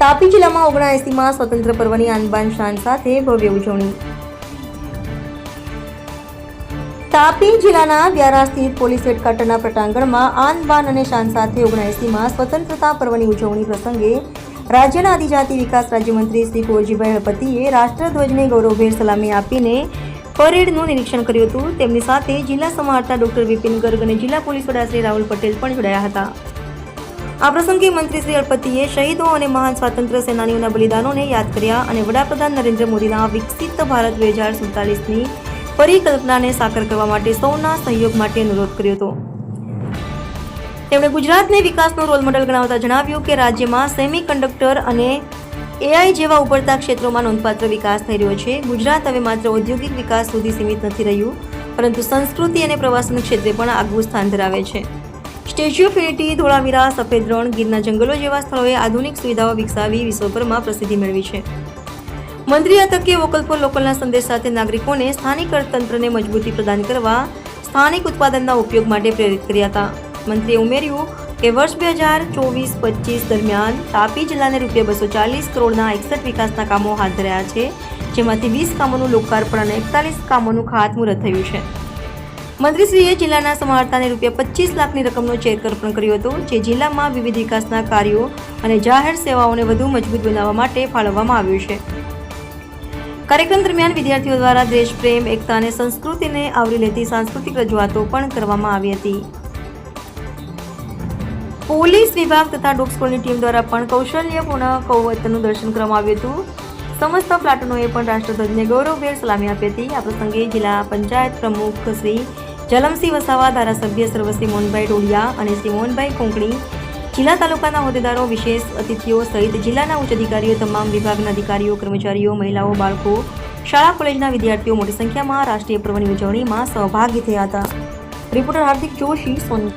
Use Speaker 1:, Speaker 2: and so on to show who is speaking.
Speaker 1: તાપી જિલ્લામાં ઓગણએંસીમાં સ્વતંત્ર પર્વની આનબાન શાન સાથે ભવ્ય ઉજવણી. તાપી જિલ્લાના વ્યારા સ્થિત પોલીસ હેડક્વાર્ટરના પ્રટાંગણમાં આનબાન અને શાન સાથે ઓગણએંસીમાં સ્વતંત્રતા પર્વની ઉજવણી પ્રસંગે રાજ્યના આદિજાતિ વિકાસ રાજ્યમંત્રી શ્રી કુંવરજીભાઈ હળપતિએ રાષ્ટ્રધ્વજને ગૌરવભેર સલામી આપીને પરેડનું નિરીક્ષણ કર્યું હતું. તેમની સાથે જિલ્લા સમાહર્તા ડોક્ટર વિપિન ગર્ગ અને જિલ્લા પોલીસ વડા શ્રી રાહુલ પટેલ પણ જોડાયા હતા. આ પ્રસંગે મંત્રી શ્રી અળપતિએ શહીદો અને મહાન સ્વાતંત્ર્ય સેનાનીઓના બલિદાનોને યાદ કર્યા અને વડાપ્રધાન નરેન્દ્ર મોદીના વિકસિત ભારત બે હજાર સુડતાલીસની પરિકલ્પનાને સાકાર કરવા માટે સૌના સહયોગ માટે અનુરોધ કર્યો હતો. તેમણે ગુજરાતને વિકાસનો રોલ મોડલ ગણાવતા જણાવ્યું કે રાજ્યમાં સેમી કંડક્ટર અને એઆઈ જેવા ઉભરતા ક્ષેત્રોમાં નોંધપાત્ર વિકાસ થઈ રહ્યો છે. ગુજરાત હવે માત્ર ઔદ્યોગિક વિકાસ સુધી સીમિત નથી રહ્યું, પરંતુ સંસ્કૃતિ અને પ્રવાસન ક્ષેત્રે પણ આગવું સ્થાન ધરાવે છે. સ્ટેચ્યુ ઓફ યુનિટી, ધોળાવીરા સફેદ રણ ગીરના જંગલો જેવા સ્થળોએ આધુનિક સુવિધાઓ વિકસાવી વિશ્વભરમાં પ્રસિદ્ધિ મેળવી છે. મંત્રી આ તકે વોકલ ફોર લોકલના સંદેશ સાથે નાગરિકોને સ્થાનિક અર્થતંત્રને મજબૂતી પ્રદાન કરવા સ્થાનિક ઉત્પાદનના ઉપયોગ માટે પ્રેરિત કર્યા હતા. મંત્રીએ ઉમેર્યું કે વર્ષ બે હજાર ચોવીસ પચીસ દરમિયાન તાપી જિલ્લાને રૂપિયા બસો ચાલીસ કરોડના એકસઠ વિકાસના કામો હાથ ધર્યા છે, જેમાંથી વીસ કામોનું લોકાર્પણ અને એકતાલીસ કામોનું ખાતમુહૂર્ત થયું છે. મંત્રીશ્રીએ જિલ્લાના સમાહર્તાને રૂપિયા પચીસ લાખની રકમનો ચેક અર્પણ કર્યો હતો, જે જિલ્લામાં વિવિધ વિકાસના કાર્યો અને જાહેર સેવાઓને વધુ મજબૂત બનાવવા માટે ફાળવવામાં આવ્યું છે. કાર્યક્રમ દરમિયાન વિદ્યાર્થીઓ દ્વારા દેશપ્રેમ એકતા અને સંસ્કૃતિને આવરી લેતી સાંસ્કૃતિક રજૂઆતો પણ કરવામાં આવી હતી. પોલીસ વિભાગ તથા ડોગ સ્કૂલની ટીમ દ્વારા પણ કૌશલ્યપૂર્ણ કૌવતનું દર્શન કરવામાં આવ્યું હતું. સમસ્ત પ્લાટુનોએ પણ રાષ્ટ્રધ્વજને ગૌરવભેર સલામી આપી હતી. આ પ્રસંગે જિલ્લા પંચાયત પ્રમુખ શ્રી જલમસિંહ વસાવા, ધારાસભ્ય સર્વશ્રી મોહનભાઈ ડોડિયા અને શ્રી કોંકણી, જિલ્લા તાલુકાના હોદ્દેદારો, વિશેષ અતિથિઓ સહિત જિલ્લાના ઉચ્ચ અધિકારીઓ, તમામ વિભાગના અધિકારીઓ, કર્મચારીઓ, મહિલાઓ, બાળકો, શાળા, કોલેજના વિદ્યાર્થીઓ મોટી સંખ્યામાં રાષ્ટ્રીય પર્વની ઉજવણીમાં સહભાગી થયા હતા. રિપોર્ટર હાર્દિક જોશી, સોની